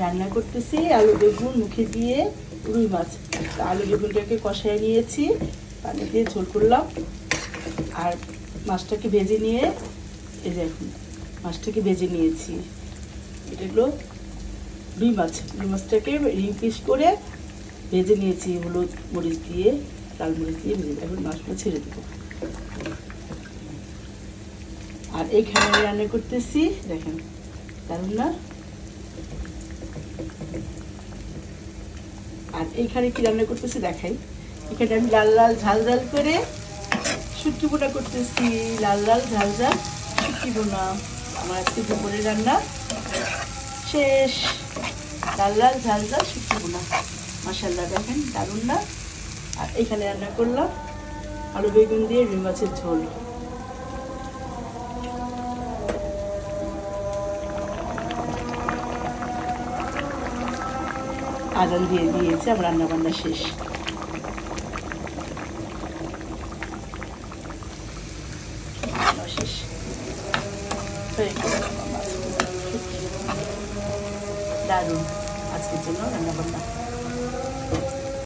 রান্না করতেছি, আলু বেগুন মুখে দিয়ে রুই মাছ। আলু বেগুনটাকে কষায় নিয়েছি, পানি দিয়ে ঝোল করলাম। আর মাছটাকে ভেজে নিয়ে, এই যে এখন মাছটাকে ভেজে নিয়েছি। এটা হলো রুই মাছ। রুই মাছটাকে রিং পিস করে ভেজে নিয়েছি, হলুদ মরিচ দিয়ে, লাল মরিচ দিয়ে ভেজে এখন মাছটা ছেড়ে দেবো। আর এইখানে আমি রান্না করতেছি, দেখেন দারুণ না? আর এইখানে কি রান্না করতেছি দেখাই। এখানে আমি লাল লাল ঝাল ঝাল করে শুটকি বোনা করতেছি। লাল লাল ঝাল ঝাল শুটকি বোনা। আমার আজকে দুপুরে রান্না। শেষ। লাল লাল ঝাল ঝাল শুটকি বোনা। মাসাল্লাহ দেখেন দারুণ না? আর এখানে রান্না করলাম আলু বেগুন দিয়ে রুই মাছের ঝোল। আজান দিয়ে দিয়েছে আমার রান্নাবান্না শেষ। শেষ। হয়ে দারুণ। আজকের জন্য রান্না বান্না